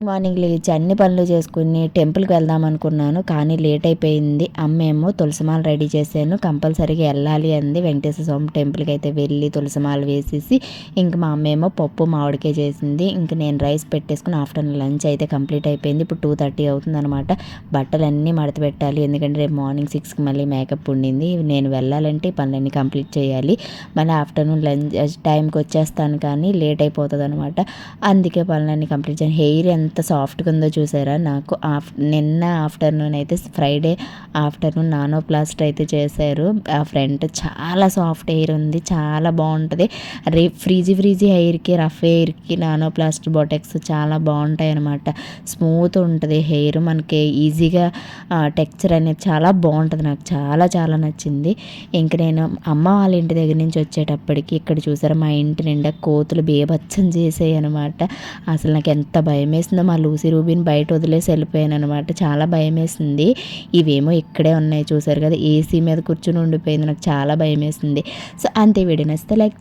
Morning లేచి అన్ని పనులు చేసుకుని టెంపుల్కి వెళ్దాం అనుకున్నాను కానీ లేట్ అయిపోయింది. అమ్మేమో తులసిమాల రెడీ చేశాను. కంపల్సరీగా వెళ్ళాలి అంది. వెంకటేశ్వర స్వామి టెంపుల్కి అయితే వెళ్ళి తులసిమాల వేసేసి ఇంక మా అమ్మేమో పప్పు మామిడికే చేసింది. ఇంక నేను రైస్ పెట్టేసుకుని ఆఫ్టర్నూన్ లంచ్ అయితే కంప్లీట్ అయిపోయింది. ఇప్పుడు టూ థర్టీ అవుతుంది అనమాట బట్టలన్నీ మడత పెట్టాలి. ఎందుకంటే రేపు మార్నింగ్ సిక్స్కి మళ్ళీ మేకప్ ఉండింది. నేను వెళ్ళాలంటే పనులన్నీ కంప్లీట్ చేయాలి. మళ్ళీ ఆఫ్టర్నూన్ లంచ్ టైంకి వచ్చేస్తాను కానీ లేట్ అయిపోతుంది అనమాట అందుకే పనులన్నీ కంప్లీట్ చేయాలి హెయిర్ ఎంత సాఫ్ట్గా ఉందో చూసారా? నాకు ఆఫ్ నిన్న ఆఫ్టర్నూన్ అయితే ఫ్రైడే ఆఫ్టర్నూన్ నానో ప్లాస్ట్ అయితే చేశారు. ఆ ఫ్రంట్ చాలా సాఫ్ట్ హెయిర్ ఉంది చాలా బాగుంటుంది. రే ఫ్రీజీ ఫ్రీజీ హెయిర్కి రఫ్ హెయిర్కి నానో ప్లాస్ట్ బొటెక్స్ చాలా బాగుంటాయి అనమాట స్మూత్ ఉంటుంది హెయిర్ మనకి ఈజీగా టెక్చర్ అనేది చాలా బాగుంటుంది. నాకు చాలా చాలా నచ్చింది. ఇంక నేను అమ్మ వాళ్ళ ఇంటి దగ్గర నుంచి వచ్చేటప్పటికి ఇక్కడ చూసారా మా ఇంటి నిండా కోతులు బేబచ్చం చేసాయి అనమాట అసలు నాకు ఎంత భయం వేసింది వస్తుందో మా లూసీ రూబీని బయట వదిలేసి వెళ్ళిపోయాను అనమాట చాలా భయం వేసింది ఇవేమో ఇక్కడే ఉన్నాయి చూసారు కదా. ఏసీ మీద కూర్చుని ఉండిపోయింది. నాకు చాలా భయం వేసింది సో అంతే వీడియో నచ్చితే లైక్